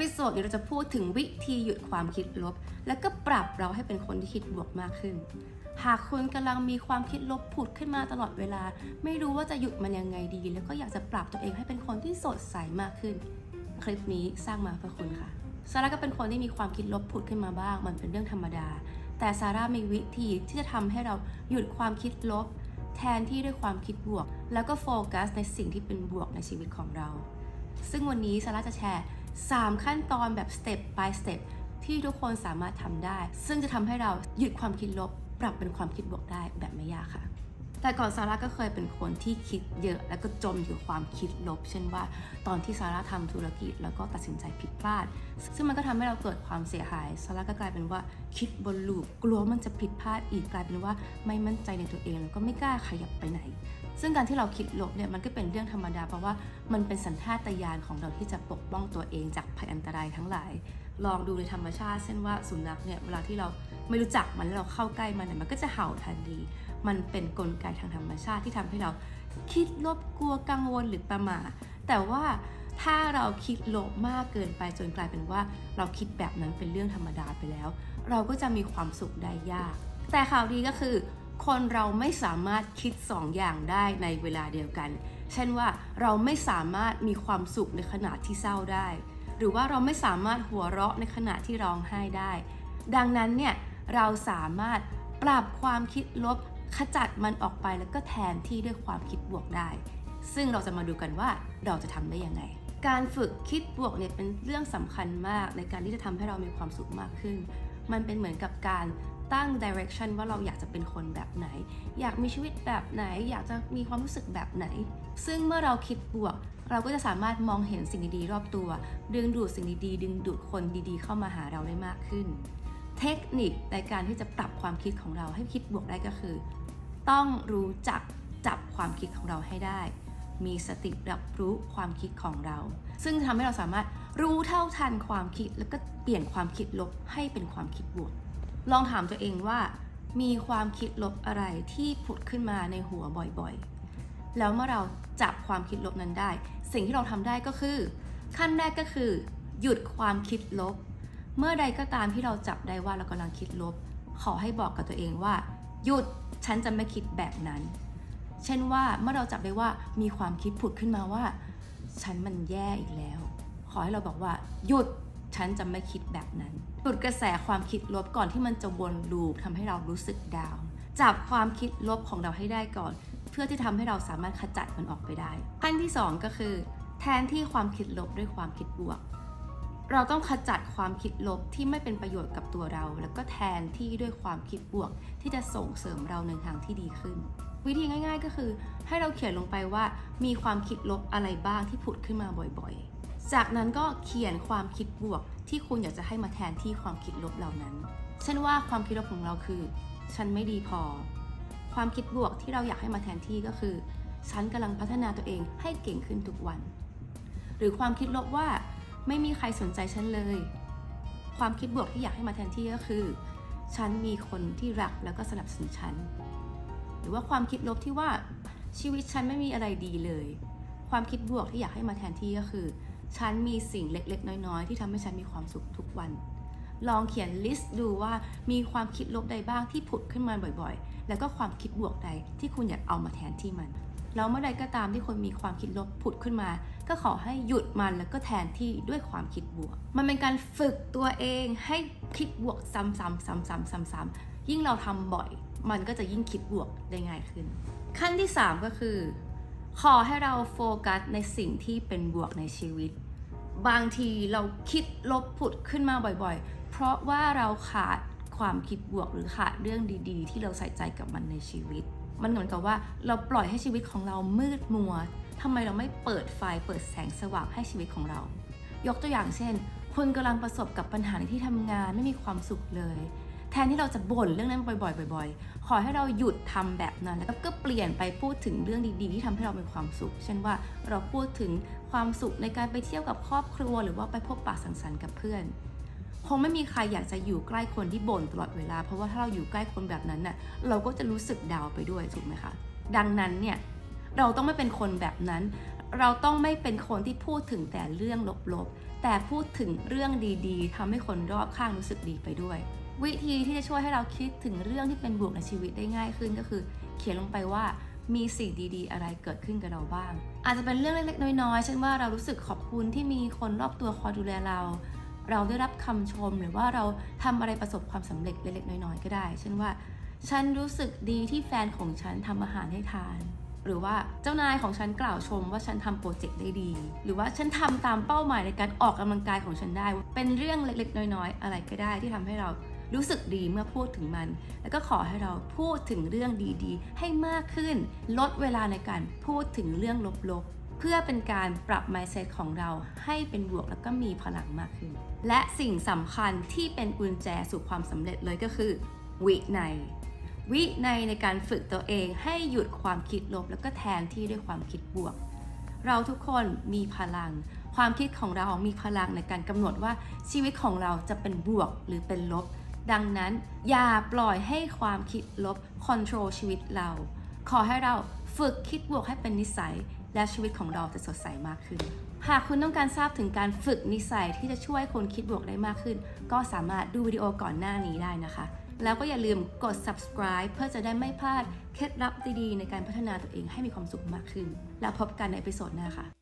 พิโซดนี้เราจะพูดถึงวิธีหยุดความคิดลบ แล้วก็ปรับเราให้เป็นคนที่คิดบวกมากขึ้น หากคุณกำลังมีความคิดลบผุดขึ้นมาตลอดเวลา ไม่รู้ว่าจะหยุดมันยังไงดี แล้วก็อยากจะปรับตัวเองให้เป็นคนที่สดใสมากขึ้น คลิปนี้สร้างมาเพื่อคุณค่ะซาร่าก็เป็นคนที่มีความคิดลบผุดขึ้นมาบ้าง มันเป็นเรื่องธรรมดา แต่ซาร่ามีวิธีที่จะทำให้เราหยุดความคิดลบ แทนที่ด้วยความคิดบวก แล้วก็โฟกัสในสิ่งที่เป็นบวกในชีวิตของเรา ซึ่งวันนี้ซาร่าจะแชร์ 3 ขั้นตอนแบบ step by step ที่ทุกคนสามารถทำได้ ซึ่งจะทำให้เราหยุดความคิดลบ ปรับเป็นความคิดบวกได้แบบไม่ยากค่ะ แต่ก่อนซาร่าก็เคยเป็นคนที่คิดเยอะ แล้วก็จมอยู่กับความคิดลบ เช่นว่า ตอนที่ซาร่าทำธุรกิจแล้วก็ตัดสินใจผิดพลาด ซึ่งมันก็ทำให้เราเกิดความเสียหายซาร่าก็กลายเป็นว่าคิดบนลูปกลัวมันจะผิดพลาดอีกกลายเป็นว่าไม่มั่นใจในตัวเองแล้วก็ไม่กล้าขยับไปไหน ซึ่งการที่เราคิดลบเนี่ยมันก็เป็นเรื่องธรรมดาเพราะว่ามันเป็นสัญชาตญาณของเราที่จะปกป้องตัวเองจากภัยอันตรายทั้งหลาย ลองดูในธรรมชาติเช่นว่าสุนัขเนี่ยเวลาที่เราไม่รู้จักมันแล้วเราเข้าใกล้มันเนี่ยมันก็จะเห่าทันที มันเป็นนกลไกทางธรรมชาติที่ทำให้เราคิดลบกลัวกังวลหรือประมาทแต่ว่าถ้าเราคิดลบมากเกินไปจนกลายเป็นว่า เราคิดแบบนั้นเป็นเรื่องธรรมดาไปแล้ว เราก็จะมีความสุขได้ยาก แต่ข่าวดีก็คือ คนเราไม่สามารถคิดสองอย่างได้ในเวลาเดียวกัน เช่นว่าเราไม่สามารถมีความสุขในขณะที่เศร้าได้ หรือว่าเราไม่สามารถหัวเราะในขณะที่ร้องไห้ได้ ดังนั้นเนี่ยเราสามารถปรับความคิดลบ ขจัดมันออกไปแล้วก็แทนที่ด้วยความคิดบวกได้ ซึ่งเราจะมาดูกันว่าเราจะทำได้ยังไง การฝึกคิดบวกเนี่ยเป็นเรื่องสำคัญมากในการที่จะทำให้เรามีความสุขมากขึ้น มันเป็นเหมือนกับการตั้ง direction ว่าเราอยากจะเป็นคนแบบไหน อยากมีชีวิตแบบไหน อยากจะมีความรู้สึกแบบไหน ซึ่งเมื่อเราคิดบวก เราก็จะสามารถมองเห็นสิ่งดีๆรอบตัว ดึงดูดสิ่งดีๆ ดึงดูดคนดีๆ เข้ามาหาเราได้มากขึ้น เทคนิคในการที่จะปรับความคิดของเราให้คิดบวกได้ก็คือ ต้องรู้จักจับความคิดของเราให้ได้ มีสติรับรู้ความคิดของเรา ซึ่งทำให้เราสามารถรู้เท่าทันความคิดแล้วก็เปลี่ยนความคิดลบให้เป็นความคิดบวก ลองถามตัวเองว่า มีความคิดลบอะไรที่ผุดขึ้นมาในหัวบ่อยๆ แล้วเมื่อเราจับความคิดลบนั้นได้ สิ่งที่เราทำได้ก็คือ ขั้นแรกก็คือ หยุดความคิดลบ เมื่อใดก็ตามที่เราจับได้ว่าเรากำลังคิดลบ ขอให้บอกกับตัวเองว่า หยุดฉันจะไม่คิดแบบนั้น เช่นว่าเมื่อเราจับได้ว่ามีความคิดผุดขึ้นมาว่า ฉันมันแย่อีกแล้ว ขอให้เราบอกว่า หยุดฉันจะไม่คิดแบบนั้นหยุดกระแสความคิดลบก่อนที่มันจะวนลูปทำให้เรารู้สึกดาวน์จับความคิดลบของเราให้ได้ก่อน เพื่อที่ทำให้เราสามารถขจัดมันออกไปได้ขั้นที่สองก็คือ แทนที่ความคิดลบด้วยความคิดบวก เราต้องขจัดความคิดลบที่ไม่เป็นประโยชน์กับตัวเรา แล้วก็แทนที่ด้วยความคิดบวกที่จะส่งเสริมเราในทางที่ดีขึ้น วิธีง่าย ๆ ก็คือ ให้เราเขียนลงไปว่ามีความคิดลบอะไรบ้างที่ผุดขึ้นมาบ่อยๆ จากนั้นก็เขียนความคิดบวก ที่คุณอยากจะให้มาแทนที่ความคิดลบเหล่านั้น เช่นว่าความคิดลบของเราคือ ฉันไม่ดีพอ ความคิดบวกที่เราอยากให้มาแทนที่ก็คือ ฉันกำลังพัฒนาตัวเองให้เก่งขึ้นทุกวัน หรือความคิดลบว่า ไม่มีใครสนใจฉันเลย ความคิดบวกที่อยากให้มาแทนที่ก็คือ ฉันมีคนที่รักแล้วก็สนับสนุนฉัน หรือว่าความคิดลบที่ว่าชีวิตฉันไม่มีอะไรดีเลย ความคิดบวกที่อยากให้มาแทนที่ก็คือ ฉันมีสิ่งเล็กๆ น้อยๆ ที่ทำให้ฉันมีความสุขทุกวัน ลองเขียนลิสต์ดูว่ามีความคิดลบใดบ้างที่ผุดขึ้นมาบ่อยๆ แล้วก็ความคิดบวกใดที่คุณอยากเอามาแทนที่มัน แล้วเมื่อใดก็ตามที่คนมีความคิดลบผุดขึ้นมา ก็ขอให้หยุดมันแล้วก็แทนที่ด้วยความคิดบวก มันเป็นการฝึกตัวเองให้คิดบวกซ้ำๆซ้ำๆซ้ำๆยิ่งเราทำบ่อย มันก็จะยิ่งคิดบวกได้ง่ายขึ้น ขั้นที่ 3 ก็คือ ขอให้เราโฟกัสในสิ่งที่เป็นบวกในชีวิต บางทีเราคิดลบผุดขึ้นมาบ่อยๆ เพราะว่าเราขาดความคิดบวกหรือขาดเรื่องดีๆ ที่เราใส่ใจกับมันในชีวิต มันเหมือนกับว่าเราปล่อยให้ชีวิตของเรามืดมัว ทำไมเราไม่เปิดไฟเปิดแสงสว่างให้ชีวิตของเรา ยกตัวอย่างเช่นคุณกำลังประสบกับปัญหาในที่ทำงานไม่มีความสุขเลย แทนที่เราจะบ่นเรื่องนั้นบ่อยๆบ่อยๆ ขอให้เราหยุดทำแบบนั้น แล้วก็เปลี่ยนไปพูดถึงเรื่องดีๆ ที่ทำให้เรามีความสุข เช่นว่าเราพูดถึงความสุขในการไปเที่ยวกับครอบครัว หรือว่าไปพบปะสังสรรค์กับเพื่อนคงไม่มีใครอยากจะอยู่ใกล้คนที่บ่นตลอดเวลา เพราะว่าถ้าเราอยู่ใกล้คนแบบนั้นน่ะเราก็จะรู้สึกดาวไปด้วยถูกไหมคะ ดังนั้นเนี่ย เราต้องไม่เป็นคนแบบนั้น เราต้องไม่เป็นคนที่พูดถึงแต่เรื่องลบๆ แต่พูดถึงเรื่องดีๆทำให้คนรอบข้างรู้สึกดีไปด้วย วิธีที่จะช่วยให้เราคิดถึงเรื่องที่เป็นบวกในชีวิตได้ง่ายขึ้นก็คือ เขียนลงไปว่ามีสิ่งดีๆ อะไรเกิดขึ้นกับเราบ้าง อาจจะเป็นเรื่องเล็กๆ น้อยๆ เช่นว่าเรารู้สึกขอบคุณที่มีคนรอบตัวคอยดูแลเรา เราได้รับคำชมหรือว่าเราทำอะไรประสบความสำเร็จเล็กๆ น้อยๆ ก็ได้ เช่นว่า ฉันรู้สึกดีที่แฟนของฉันทำอาหารให้ทาน หรือว่าเจ้านายของฉันกล่าวชมว่าฉันทำโปรเจกต์ได้ดี หรือว่าฉันทำตามเป้าหมายในการออกกำลังกายของฉันได้ เป็นเรื่องเล็กๆ น้อยๆ อะไรก็ได้ที่ทำให้เรารู้สึกดีเมื่อพูดถึงมัน แล้วก็ขอให้เราพูดถึงเรื่องดีๆ ให้มากขึ้น ลดเวลาในการพูดถึงเรื่องลบๆ เพื่อเป็นการปรับ mindset ของเราให้เป็นบวกแล้วก็มีพลังมากขึ้น และสิ่งสำคัญที่เป็นกุญแจสู่ความสำเร็จเลยก็คือ วินัย วินัยในการฝึกตัวเองให้หยุดความคิดลบแล้วก็แทนที่ด้วยความคิดบวก เราทุกคนมีพลัง ความคิดของเรามีพลังในการกำหนดว่าชีวิตของเราจะเป็นบวกหรือเป็นลบ ดังนั้นอย่าปล่อยให้ความคิดลบค o n t r o l ชีวิตเรา ขอให้เราฝึกคิดบวกให้เป็นนิสัย และชีวิตของเราจะสดใสมากขึ้นหากคุณต้องการทราบถึงการฝึกนิสัยที่จะช่วยคนคิดบวกได้มากขึ้น ก็สามารถดูวิดีโอก่อนหน้านี้ได้นะคะ แล้วก็อย่าลืมกด subscribe เพื่อจะได้ไม่พลาดเคล็ดลับดีๆ ในการพัฒนาตัวเองให้มีความสุขมากขึ้น แล้วพบกันในเอพิโซดหน้าค่ะ